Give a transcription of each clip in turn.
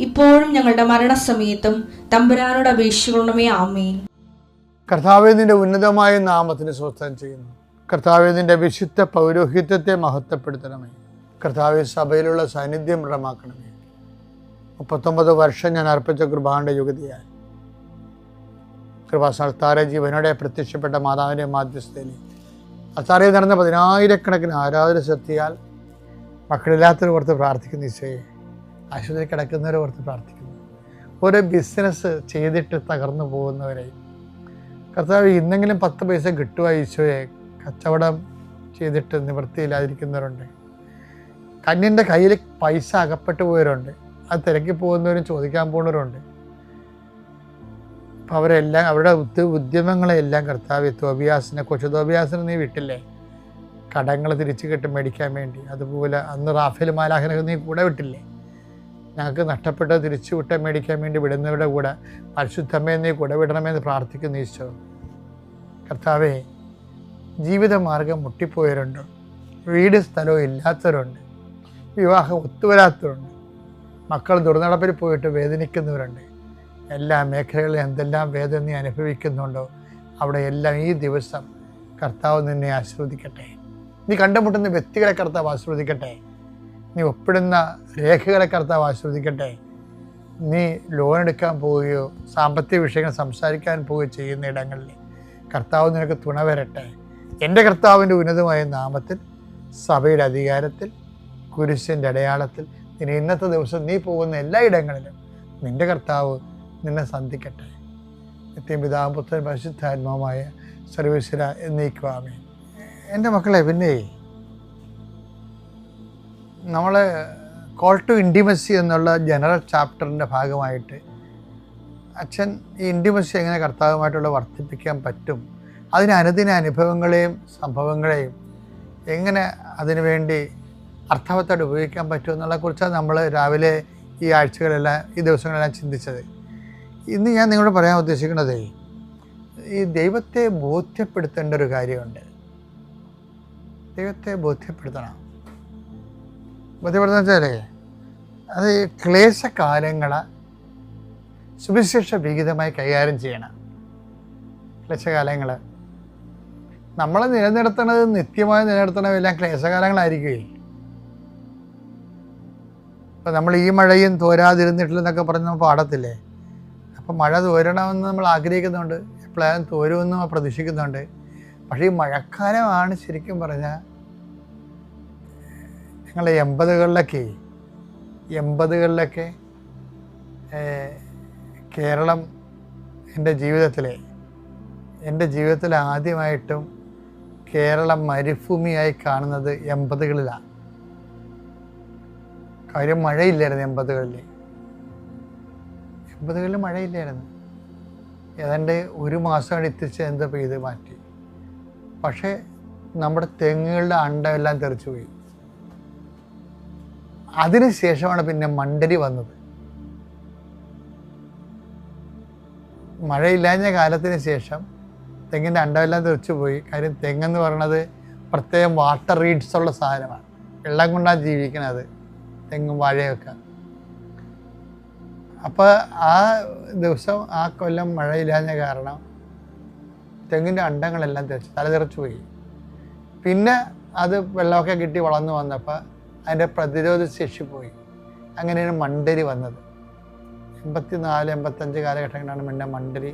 ഇപ്പോഴും ഞങ്ങളുടെ മരണസമയത്തും തമ്പുരാനോട് അപേക്ഷിക്കണമേ ആമേൻ. കർത്താവെ നിന്റെ ഉന്നതമായ നാമത്തിന് സ്വസ്ഥം ചെയ്യുന്നു. കർത്താവെ നിന്റെ വിശുദ്ധ പൗരോഹിത്യത്തെ മഹത്വപ്പെടുത്തണമേ. കർത്താവെ സഭയിലുള്ള സാന്നിധ്യം ദൃഢമാക്കണമേ. മുപ്പത്തൊമ്പത് വർഷം ഞാൻ അർപ്പിച്ച കൃപാന്റെ യുഗതിയായി കൃപാസ്ഥാന ജീവനോടെ പ്രത്യക്ഷപ്പെട്ട മാതാവിന്റെ മാധ്യസ്ഥയിൽ അത്താറയിൽ നടന്ന പതിനായിരക്കണക്കിന് ആരാധന ശക്തിയാൽ മക്കളില്ലാത്തവർ ഓർത്ത് പ്രാർത്ഥിക്കുന്ന ഈശോയെ ആശുപത്രി കിടക്കുന്നവരെ ഓർത്ത് പ്രാർത്ഥിക്കുന്നു. ഓരോ ബിസിനസ് ചെയ്തിട്ട് തകർന്നു പോകുന്നവരെ. കർത്താവ് ഇന്നെങ്കിലും പത്ത് പൈസ കിട്ടുക ഈശോയെ? കച്ചവടം ചെയ്തിട്ട് നിവൃത്തിയില്ലാതിരിക്കുന്നവരുണ്ട്. കന്യന്റെ കയ്യിൽ പൈസ അകപ്പെട്ടു പോയവരുണ്ട്. അത് തിരക്കി പോകുന്നവരും ചോദിക്കാൻ പോകുന്നവരുണ്ട്. അപ്പോൾ അവരെല്ലാം അവരുടെ ഉദ്യ ഉദ്യമങ്ങളെല്ലാം കർത്താവ് തോബിയാസിനെ കൊച്ചു തോബിയാസിനെ നീ വിട്ടില്ലേ? കടങ്ങൾ തിരിച്ചു കിട്ടും മേടിക്കാൻ വേണ്ടി. അതുപോലെ അന്ന് റാഫേൽ മാലാഹനൊക്കെ നീ കൂടെ വിട്ടില്ലേ? ഞങ്ങൾക്ക് നഷ്ടപ്പെട്ട തിരിച്ചു വിട്ട മേടിക്കാൻ വേണ്ടി വിടുന്നവരുടെ കൂടെ പരിശുദ്ധമേ നീ കൂടെ വിടണമെന്ന് പ്രാർത്ഥിക്കുന്നു ഈശോ. കർത്താവേ ജീവിതമാർഗം മുട്ടിപ്പോയവരുണ്ട്. വീട് സ്ഥലവും ഇല്ലാത്തവരുണ്ട്. വിവാഹം ഒത്തുവരാത്തവരുണ്ട്. മക്കൾ ദുർനടപ്പിൽ പോയിട്ട് വേദനിക്കുന്നവരുണ്ട്. എല്ലാ മേഖലകളിലും എന്തെല്ലാം വേദന നീ അനുഭവിക്കുന്നുണ്ടോ അവിടെ എല്ലാം ഈ ദിവസം കർത്താവ് നിന്നെ ആസ്വദിക്കട്ടെ നീ കണ്ടുമുട്ടുന്ന വ്യക്തികളെ കർത്താവ് ആസ്വദിക്കട്ടെ നീ ഒപ്പിടുന്ന രേഖകളെ കർത്താവ് ആസ്വദിക്കട്ടെ നീ ലോൺ എടുക്കാൻ പോവുകയോ സാമ്പത്തിക വിഷയങ്ങൾ സംസാരിക്കാൻ പോവുകയോ ചെയ്യുന്ന ഇടങ്ങളിൽ കർത്താവ് നിനക്ക് തുണ വരട്ടെ. എന്റെ കർത്താവിന്റെ ഉന്നതമായ നാമത്തിൽ സഭയുടെ അധികാരത്തിൽ കുരിശിന്റെ അടയാളത്തിൽ നിന ഇന്നത്തെ ദിവസം നീ പോകുന്ന എല്ലാ ഇടങ്ങളിലും നിന്റെ കർത്താവ് നിന്നെ സന്ധിക്കട്ടെ. നിത്യം പിതാവും പുത്രൻ പരിശുദ്ധാത്മാവുമായ സർവീശ്വര എന്നീക്കുവാമേ എന്റെ മക്കളെ പിന്നെ നമ്മൾ കോൾ ടു ഇന്റിമസി എന്നുള്ള ജനറൽ ചാപ്റ്ററിന്റെ ഭാഗമായിട്ട് അച്ഛൻ ഈ ഇന്റിമസി എങ്ങനെ കർത്താവുമായിട്ടുള്ള വർദ്ധിപ്പിക്കാൻ പറ്റും? അതിന് അനുദിന അനുഭവങ്ങളെയും സംഭവങ്ങളെയും എങ്ങനെ അതിനുവേണ്ടി അർത്ഥവത്തായിട്ട് ഉപയോഗിക്കാൻ പറ്റും എന്നുള്ളതിനെക്കുറിച്ചാണ് നമ്മൾ രാവിലെ ഈ ആഴ്ചകളെല്ലാം ഈ ദിവസങ്ങളെല്ലാം ചിന്തിച്ചത്. ഇന്ന് ഞാൻ നിങ്ങളോട് പറയാൻ ഉദ്ദേശിക്കുന്നത് ഈ ദൈവത്തെ ബോധ്യപ്പെടുത്തേണ്ട ഒരു കാര്യമുണ്ട്. ദൈവത്തെ ബോധ്യപ്പെടുത്തണം. ബോധ്യപ്പെടുത്തുന്ന വെച്ചാലേ അത് ക്ലേശകാലങ്ങളെ സുവിശേഷ വിഹിതമായി കൈകാര്യം ചെയ്യണം. ക്ലേശകാലങ്ങൾ നമ്മൾ നിലനിർത്തുന്നത് നിത്യമായി നിലനിർത്തണമെല്ലാം ക്ലേശകാലങ്ങളായിരിക്കുമേ ഇപ്പം നമ്മൾ ഈ മഴയും തോരാതിരുന്നിട്ടില്ലെന്നൊക്കെ പറഞ്ഞ് നമ്മൾ പാടത്തില്ലേ? അപ്പം മഴ തോരണമെന്ന് നമ്മൾ ആഗ്രഹിക്കുന്നുണ്ട്. എപ്പോഴായാലും തോരുമെന്ന് പ്രതീക്ഷിക്കുന്നുണ്ട്. പക്ഷേ ഈ മഴക്കാലമാണ് ശരിക്കും പറഞ്ഞാൽ ഞങ്ങൾ എൺപതുകളിലൊക്കെ എൺപതുകളിലൊക്കെ കേരളം എന്റെ ജീവിതത്തിലെ എന്റെ ജീവിതത്തിൽ ആദ്യമായിട്ടും കേരളം മരുഭൂമിയായി കാണുന്നത് എൺപതുകളിലാണ് കാര്യം മഴയില്ലായിരുന്നു എൺപതുകളിൽ എൺപതുകളിൽ മഴയില്ലായിരുന്നു. ഏതാണ്ട് ഒരു മാസം എത്തിച്ച് എന്താ പെയ്ത് മാറ്റി. പക്ഷേ നമ്മുടെ തെങ്ങുകളുടെ അണ്ടമെല്ലാം തെറിച്ചു പോയി. അതിനുശേഷമാണ് പിന്നെ മണ്ടരി വന്നത്. മഴയില്ലാഞ്ഞ കാലത്തിന് ശേഷം തെങ്ങിന്റെ അണ്ടമെല്ലാം തെറിച്ചു പോയി. കാര്യം തെങ്ങെന്ന് പറയുന്നത് പ്രത്യേകം വാട്ടർ റീഡ്സ് ഉള്ള സാധനമാണ്. വെള്ളം കൊണ്ടാണ് ജീവിക്കണത് തെങ്ങും വാഴയൊക്കെ. അപ്പോൾ ആ ദിവസം ആ കൊല്ലം മഴയില്ലാഞ്ഞ കാരണം തെങ്ങിന്റെ അണ്ടങ്ങളെല്ലാം തെറിച്ച് തലതെറിച്ചു പോയി. പിന്നെ അത് വെള്ളമൊക്കെ കിട്ടി വളർന്നു വന്നപ്പോൾ അതിന്റെ പ്രതിരോധ ശേഷി പോയി. അങ്ങനെയാണ് മണ്ടരി വന്നത്. എൺപത്തി നാല് എൺപത്തഞ്ച് കാലഘട്ടങ്ങളിലാണ് പിന്നെ മണ്ടരി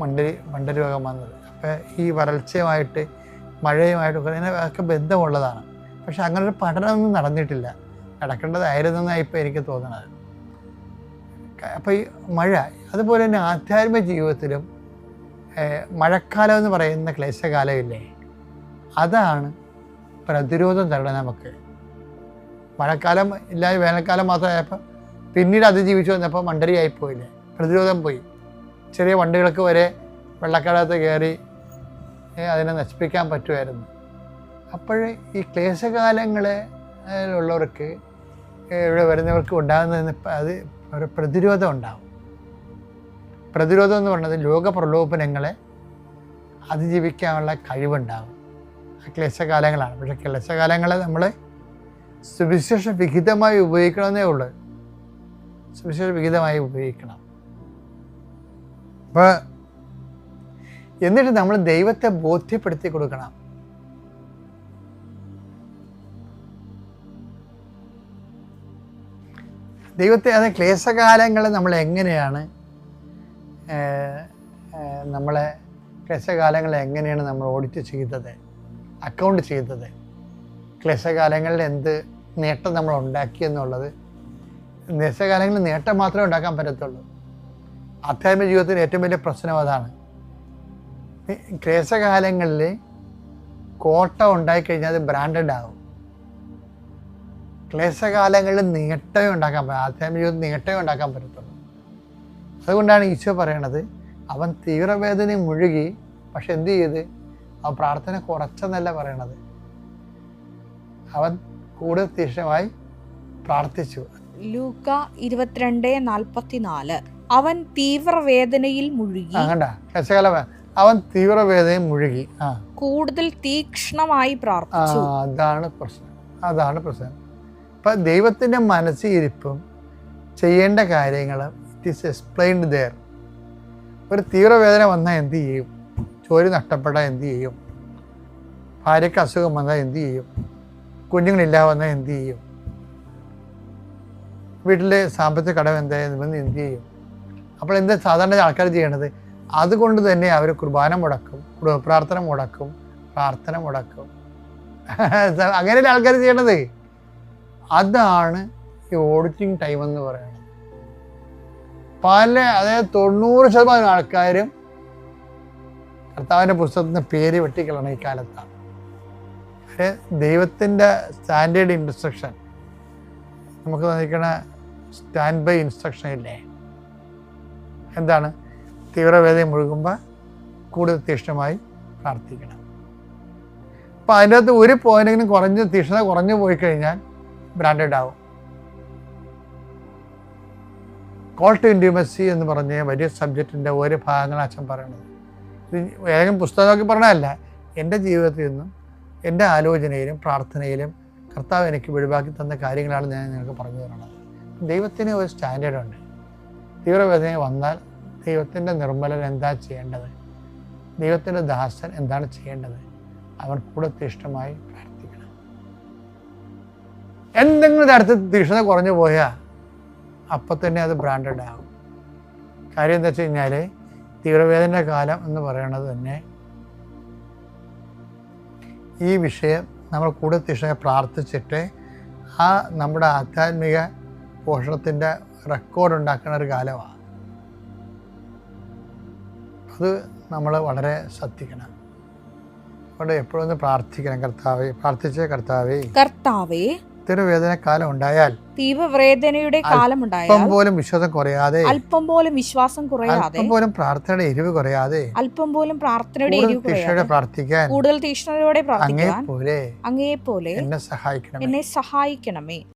മണ്ടരി മണ്ടരി രോഗം വന്നത്. അപ്പോൾ ഈ വരൾച്ചയുമായിട്ട് മഴയുമായിട്ട് ഒക്കെ ബന്ധമുള്ളതാണ്. പക്ഷെ അങ്ങനെ ഒരു പഠനമൊന്നും നടന്നിട്ടില്ല. നടക്കേണ്ടതായിരുന്നെന്നാണ് ഇപ്പോൾ എനിക്ക് തോന്നുന്നത് അപ്പോൾ ഈ മഴ അതുപോലെ തന്നെ ആധ്യാത്മിക ജീവിതത്തിലും മഴക്കാലം എന്ന് പറയുന്ന ക്ലേശകാലമില്ലേ അതാണ് പ്രതിരോധം തരണം നമുക്ക്. മഴക്കാലം ഇല്ലാതെ വേനൽക്കാലം മാത്രമായപ്പോൾ പിന്നീട് അതിജീവിച്ചു വന്നപ്പോൾ മണ്ടരിയായി പോയില്ലേ? പ്രതിരോധം പോയി. ചെറിയ വണ്ടികൾക്ക് വരെ വെള്ളക്കടത്ത് കയറി അതിനെ നശിപ്പിക്കാൻ പറ്റുമായിരുന്നു. അപ്പോൾ ഈ ക്ലേശകാലങ്ങളിലുള്ളവർക്ക് ഇവിടെ വരുന്നവർക്ക് ഉണ്ടാകുന്നതിന് അത് ഒരു പ്രതിരോധം ഉണ്ടാവും. പ്രതിരോധം എന്ന് പറയുന്നത് ലോക പ്രലോഭനങ്ങളെ അതിജീവിക്കാനുള്ള കഴിവുണ്ടാകും ക്ലേശകാലങ്ങളാണ്. പക്ഷേ ക്ലേശകാലങ്ങളെ നമ്മൾ സുവിശേഷ വിഹിതമായി ഉപയോഗിക്കണമെന്നേ ഉള്ളൂ. സുവിശേഷ വിഹിതമായി ഉപയോഗിക്കണം. അപ്പോൾ എന്നിട്ട് നമ്മൾ ദൈവത്തെ ബോധ്യപ്പെടുത്തി കൊടുക്കണം. ദൈവത്തെ അത് ക്ലേശകാലങ്ങളെ നമ്മൾ എങ്ങനെയാണ് നമ്മളെ ക്ലേശകാലങ്ങളെ എങ്ങനെയാണ് നമ്മൾ ഓഡിറ്റ് ചെയ്തത് അക്കൗണ്ട് ചെയ്തത്? ക്ലേശകാലങ്ങളിൽ എന്ത് നേട്ടം നമ്മൾ ഉണ്ടാക്കി എന്നുള്ളത്? ക്ലേശകാലങ്ങളിൽ നേട്ടം മാത്രമേ ഉണ്ടാക്കാൻ പറ്റത്തുള്ളൂ. ആധ്യാത്മിക ജീവിതത്തിൽ ഏറ്റവും വലിയ പ്രശ്നം അതാണ്. ക്ലേശകാലങ്ങളിൽ കോട്ട ഉണ്ടായിക്കഴിഞ്ഞാൽ അത് ബ്രാൻഡഡ് ആവും. ക്ലേശകാലങ്ങളിൽ നേട്ടമേ ഉണ്ടാക്കാൻ പറ്റും ആധ്യാത്മിക ജീവിതത്തിൽ നേട്ടമേ ഉണ്ടാക്കാൻ പറ്റത്തുള്ളൂ. അതുകൊണ്ടാണ് ഈശോ പറയണത് അവൻ തീവ്രവേദനയിൽ മുഴുകി പക്ഷെ എന്ത് ചെയ്ത്? അവൻ പ്രാർത്ഥന കുറച്ചെന്നല്ല പറയണത്. അവൻ കൂടുതൽ തീക്ഷ്ണമായി പ്രാർത്ഥിച്ചു. ലൂക്ക ഇരുപത്തിരണ്ട് നാൽപ്പത്തിനാല്. അവൻ തീവ്രവേദനയിൽ മുഴുകി. അവൻ തീവ്രവേദനയിൽ മുഴുകി. ആ. കൂടുതൽ തീക്ഷ്ണമായി പ്രാർത്ഥിച്ചു. അതാണ് പ്രശ്നം. അതാണ് പ്രശ്നം. ഇപ്പൊ ദൈവത്തിന്റെ മനസ്സിരിപ്പും ചെയ്യേണ്ട കാര്യങ്ങൾ ഇറ്റ് ഈസ് എക്സ്പ്ലെയിൻഡ് ദെയർ ഒരു തീവ്രവേദന വന്നാൽ എന്ത് ചെയ്യും? ജോലി നഷ്ടപ്പെട്ടാൽ എന്ത് ചെയ്യും? ഭാര്യയ്ക്ക് അസുഖം വന്നാൽ എന്ത് ചെയ്യും? കുഞ്ഞുങ്ങളില്ലാതെ വന്നാൽ എന്ത് ചെയ്യും? വീട്ടിലെ സാമ്പത്തിക കടം എന്തായാലും എന്ത് ചെയ്യും? അപ്പോൾ എന്താ സാധാരണ ആൾക്കാർ ചെയ്യണത്? അതുകൊണ്ട് തന്നെ അവർ കുർബാന മുടക്കും പ്രാർത്ഥന മുടക്കും പ്രാർത്ഥന മുടക്കും. അങ്ങനെയല്ലേ ആൾക്കാർ ചെയ്യണത്? അതാണ് ഈ ഓഡിറ്റിംഗ് ടൈം എന്ന് പറയുന്നത്. പല അതായത് തൊണ്ണൂറ് ശതമാനം ആൾക്കാരും കർത്താവിന്റെ പുസ്തകത്തിന്റെ പേര് വെട്ടിക്കളണം ഈ കാലത്താണ്. പക്ഷേ ദൈവത്തിന്റെ സ്റ്റാൻഡേർഡ് ഇൻസ്ട്രക്ഷൻ നമുക്ക് തന്നിരിക്കണ സ്റ്റാൻഡ് ബൈ ഇൻസ്ട്രക്ഷൻ ഇല്ലേ? എന്താണ്? തീവ്രവേദന മുഴുകുമ്പോൾ കൂടുതൽ തീക്ഷ്ണമായി പ്രാർത്ഥിക്കണം. അപ്പോൾ അതിന്റെ അകത്ത് ഒരു പോയിന്റെങ്കിലും കുറഞ്ഞ് തീക്ഷ്ണത കുറഞ്ഞു പോയി കഴിഞ്ഞാൽ ബ്രാൻഡഡ് ആവും. കോൾ ടു ഇന്റിമസി എന്ന് പറഞ്ഞ വലിയ സബ്ജക്റ്റിന്റെ ഓരോ ഭാഗങ്ങൾ അച്ഛൻ പറയണത് ഇത് ഏതെങ്കിലും പുസ്തകം നോക്കി പറഞ്ഞതല്ല എന്റെ ജീവിതത്തിൽ നിന്നും എന്റെ ആലോചനയിലും പ്രാർത്ഥനയിലും കർത്താവ് എനിക്ക് വെളിവാക്കി തന്ന കാര്യങ്ങളാണ് ഞാൻ നിങ്ങൾക്ക് പറഞ്ഞു തരുന്നത്. ദൈവത്തിന് ഒരു സ്റ്റാൻഡേർഡ് ഉണ്ട്. തീവ്രവേദന വന്നാൽ ദൈവത്തിന്റെ നിർമ്മലൻ എന്താ ചെയ്യേണ്ടത്? ദൈവത്തിന്റെ ദാസൻ എന്താണ് ചെയ്യേണ്ടത്? അവൻ കൂടെ തീഷ്ണമായി പ്രാർത്ഥിക്കണം. എന്തെങ്കിലും തരത്തിൽ തീഷ്ണത കുറഞ്ഞു പോയാൽ അപ്പം തന്നെ അത് ബ്രാൻഡഡ് ആകും. കാര്യം എന്താ വെച്ച് കഴിഞ്ഞാൽ തീവ്രവേദന കാലം എന്ന് പറയുന്നത് തന്നെ ഈ വിഷയം നമ്മൾ കൂടുതൽ തീഷ്ണമായി പ്രാർത്ഥിച്ചിട്ട് ആ നമ്മുടെ ആധ്യാത്മിക പോഷണത്തിന്റെ റെക്കോർഡ് ഉണ്ടാക്കുന്ന ഒരു കാലമാണ്. അത് നമ്മൾ വളരെ ശ്രദ്ധിക്കണം. അതുകൊണ്ട് എപ്പോഴും പ്രാർത്ഥിക്കണം കർത്താവേ. പ്രാർത്ഥിച്ചേ കർത്താവേ. കർത്താവേ തീവ്രവേദന കാലം ഉണ്ടായാൽ തീവ്രവേദനയുടെ അല്പം കാലമുണ്ടായാൽ പോലും വിശ്വാസം കുറയാതെ അല്പം പോലും വിശ്വാസം കുറയാതെ അല്പം പോലും പ്രാർത്ഥനയുടെ എരിവ് കുറയാതെ അല്പം പോലും പ്രാർത്ഥനയുടെ എരിവ് തീക്ഷണയോടെ കുറയാതെ പ്രാർത്ഥിക്കാൻ കൂടുതൽ തീക്ഷ്ണതയോടെ അങ്ങേ പ്രാർത്ഥിക്കാൻ പോലെ അങ്ങേ പോലെ എന്നെ സഹായിക്കണം എന്നെ സഹായിക്കണമേ.